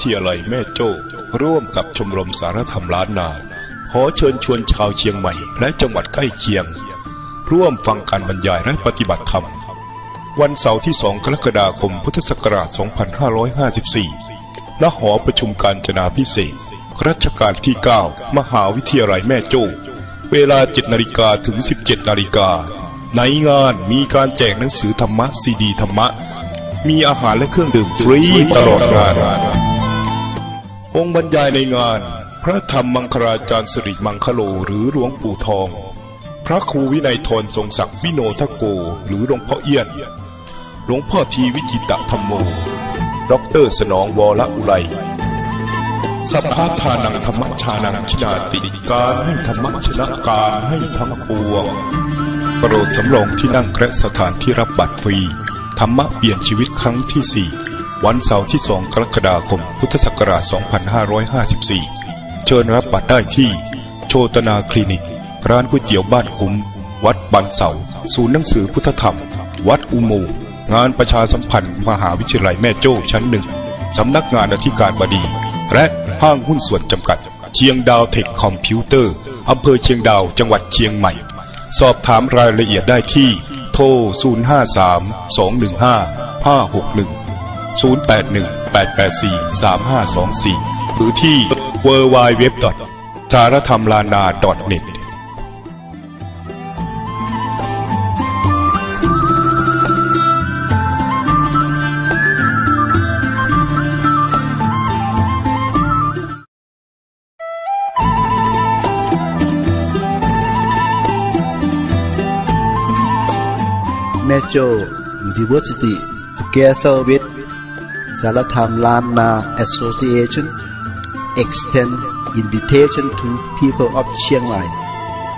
วิทยาลัยแม่โจ้ ร่วมกับชมรมสารธรรมล้านนา ขอเชิญชวนชาวเชียงใหม่และจังหวัดใกล้เคียง ร่วมฟังการบรรยายและปฏิบัติธรรม วันเสาร์ที่ 2 กรกฎาคม พุทธศักราช 2554ณหอประชุมการจนาพิเศษ รัชกาลที่ 9 มหาวิทยาลัยแม่โจ้ เวลา 7นาฬิกาถึง 17นาฬิกาในงานมีการแจกหนังสือธรรมะซีดีธรรมะมีอาหารและเครื่องดื่มฟรีตลอดงาน องค์บรรยายในงาน พระธรรมมังคลาจารย์สิริมังคโลหรือหลวงปู่ทอง พระครูวินัยทรทรงศักดิ์วิโนทโก หรือหลวงพ่อเอี้ยน หลวงพ่อทีวิจิตะธรรมโมด็อกเตอร์สนองวรอุไรสัพพะทานังธรรมชานังชินาติการให้ธรรมชนะการให้ทั้งปวงโปรดสำรองที่นั่งและสถานที่รับบัตรฟรี ธรรมะเปลี่ยนชีวิตครั้งที่4 วันเสาร์ที่2กรกฎาคม พุทธศักราช 2554 เชิญรับบัตรได้ที่ โชตนาคลินิก ร้านก๋วยเตี๋ยวบ้านคุ้ม วัดบานเสาศูนย์หนังสือพุทธธรรม วัดอุโมงงานประชาสัมพันธ์มหาวิทยาลัยแม่โจ้ชั้นหนึ่งสำนักงานอธิการบดี และห้างหุ้นส่วนจำกัด เชียงดาวเทคคอมพิวเตอร์อำเภอเชียงดาวจังหวัดเชียงใหม่ สอบถามรายละเอียดได้ที่ โทร 053 215 561 081 884 3524 หรือที่ w w w สารธรรมลานา .net แม่โจ้ University together with สารธรรมล้านนา Association extend invitation to people of Chiang Mai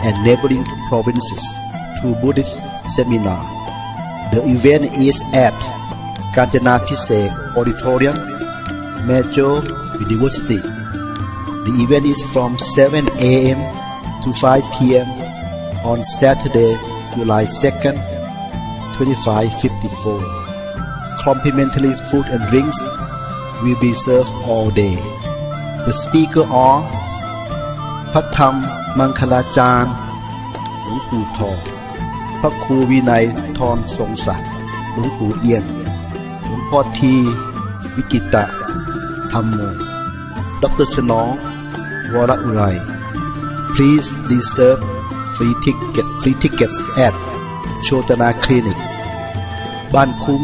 and neighboring provinces to Buddhist seminar. The event is at Kanchana Pisek Auditorium, Mejo University. The event is from 7 a.m. to 5 p.m. on Saturday, July 2nd, 2554. Complimentary food and drinks will be served all day. The speaker are พระธรรมมังคลาจารย์หลวงปู่ทองพระครูวินัยทรทรงศักดิ์หลวงปู่เอียนหลวงพ่อที วิกิตะธรรมโมดรสนอง วรอุไร Please reserve free ticket free tickets at โชตนาคลินิก บ้านคุ้ม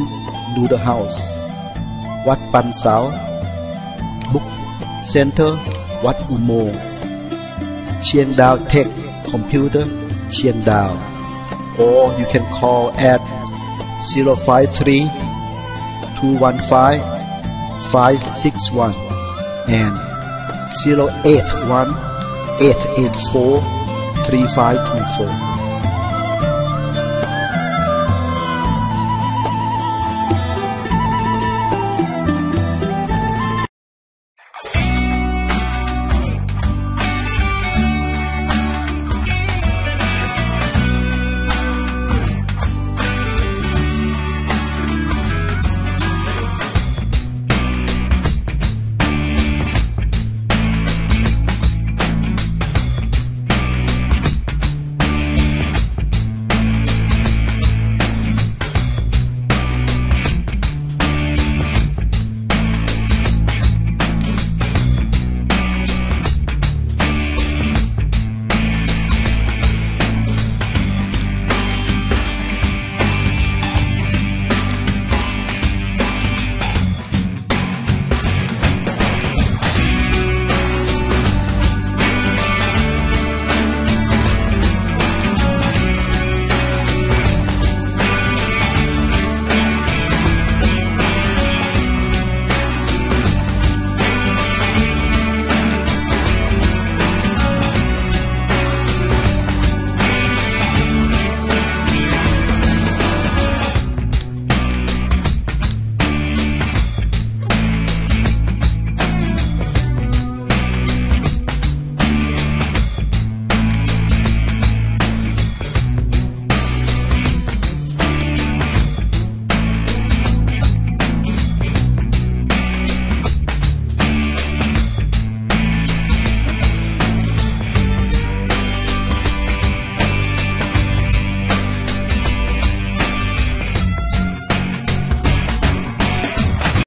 to the house. Wat Pan Sao? Book Center Wat Umo? Chiang Dao Tech Computer Chiang Dao. Or you can call at 053 215 561 and 081 884 3524